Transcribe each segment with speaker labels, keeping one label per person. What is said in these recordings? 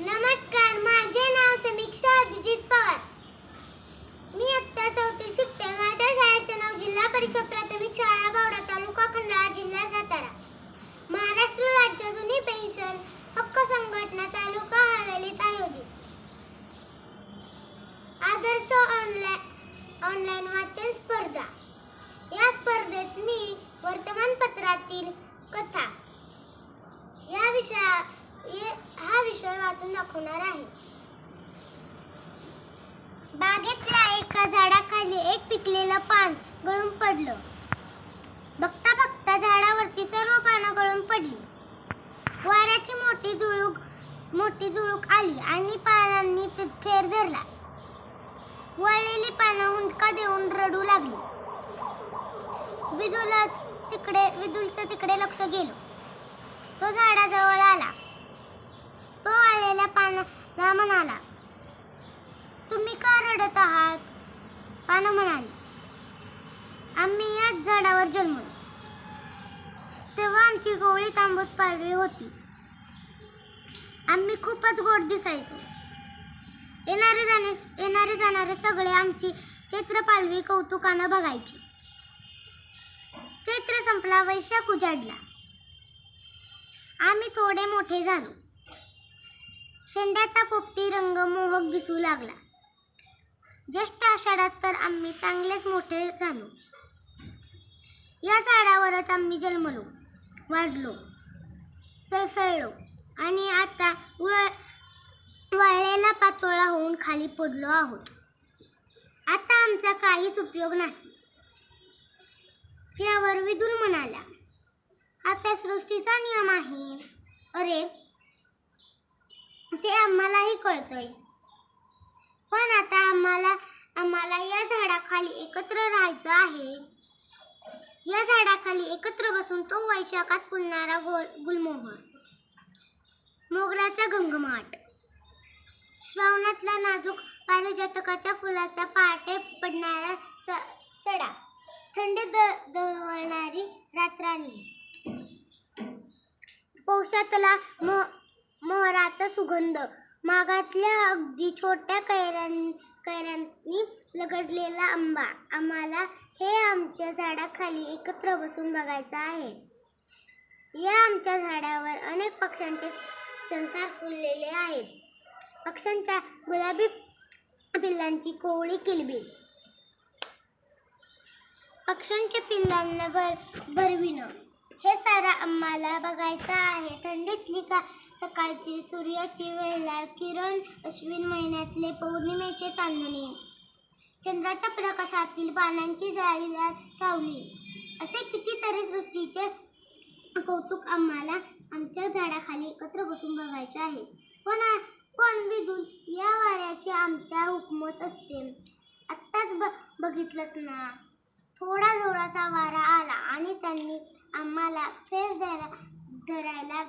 Speaker 1: नमस्कार माझे नाव समीक्षा अभिजित पवार. मी आत्ता चौथी शिकते. माझ्या शाळेचे नाव जिल्हा परिषद प्राथमिक शाळा बावडा तालुका खंडाळा जिल्हा सातारा. महाराष्ट्र राज्य जुनी पेन्शन हक्क संघटना तालुका हवेलीत आयोजित. आदर्श ऑनलाईन ऑनलाईन वाचन स्पर्धा या स्पर्धेत मी वर्तमानपत्रातील कथा या विषया ये- हा विषय वाचून दाखवणार आहे. बागेतल्या एका झाडाखाली एक पिकलेलं पान गळून पडलं. बघता बघता झाडावरती सर्व पानं गळून पडली. वाऱ्याची मोठी झुळूक मोठी झुळूक आली आणि पानांनी फेर धरला. वळलेली पानं हुंदका देऊन रडू लागली. विदुलच तिकडे विदुलचं तिकडे लक्ष गेलं. तो झाडाजवळ आला. तो आलेल्या पानाला म्हणाला तुम्ही का रडत आहात? पानं म्हणाली. आम्ही याच झाडावर जन्मलो. तेव्हा आमची गवळी तांबूस पालवी होती. आम्ही खूपच गोड दिसायचो. येणारे जाणे येणारे जाणारे सगळे आमची चैत्र पालवी कौतुकानं बघायची. चैत्र संपला वैशाख उजाडला. आम्ही थोडे मोठे झालो. शेंड्याचा पोपटी रंग मोहक दिसू लागला. ज्येष्ठ आषाढात तर आम्ही चांगलेच मोठे झालो. या झाडावरच आम्ही जन्मलो वाढलो सळसळलो आणि आता वळ वाळलेला पाचोळा होऊन खाली पडलो आहोत. आता आमचा काहीच उपयोग नाही. त्यावर विदुर म्हणाला आता सृष्टीचा नियम आहे. अरे ते आम्हालाही कळतंय. पण आता आम्हाला आम्हाला या झाडाखाली एकत्र राहायचं आहे. या झाडाखाली एकत्र बसून तो वैशाखात फुलणारा गोल गुलमोहर. मोगऱ्याचा घमघमाट श्रावणातला नाजूक पारिजातकाच्या फुलाचा पहाटे पडणारा स सडा. थंड द दळवणारी रात्राणी पौषातला मो मोहराचा सुगंध. मागातल्या अगदी छोट्या कैऱ्यां कैऱ्यांनी लगडलेला आंबा. आम्हाला हे आमच्या झाडाखाली एकत्र बसून बघायचं आहे. या आमच्या झाडावर अनेक पक्ष्यांचे संसार फुललेले आहेत. पक्ष्यांच्या गुलाबी पिल्लांची कोवळी किलबिल. पक्ष्यांच्या पिल्लांना भर भरविणं. हे सारा आम्हाला बघायचं आहे. थंडीतली का सकाळची सूर्याची वेळार किरण अश्विन महिन्यातले पौर्णिमेचे चांदणे. चंद्राच्या प्रकाशातील पानांची जाळीदार सावली. असे कितीतरी सृष्टीचे कौतुक आम्हाला आमच्या झाडाखाली एकत्र बसून बघायचे आहे. पण पण विदून या वाऱ्याची आमच्या हुकमत असते. आत्ताच ब बघितलंच ना? थोडा जोराचा वारा आला आणि त्यांनी आम्हाला फेर धरा धरायला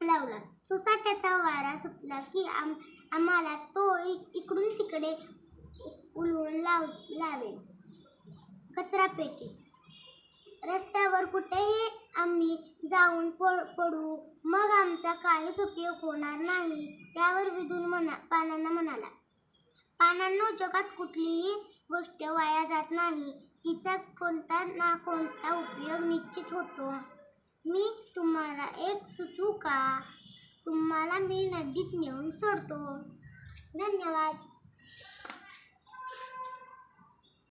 Speaker 1: लावला. सुसाट्याचा वारा सुटला की आम आम्हाला तो इकडून तिकडे उलवून लाव लावेल. कचरा पेटी. रस्त्यावर कुठेही आम्ही जाऊन पड पडू मग आमचा काहीच उपयोग होणार नाही त्यावर विधून म्हणा पानांना म्हणाला. पानांनो जगात कुठलीही गोष्ट वाया जात नाही. तिचा कोणता ना कोणता उपयोग निश्चित होतो. मी तुम्हाला एक सुचवू का? तुम्हाला मी नदीत नेऊन सोडतो. धन्यवाद.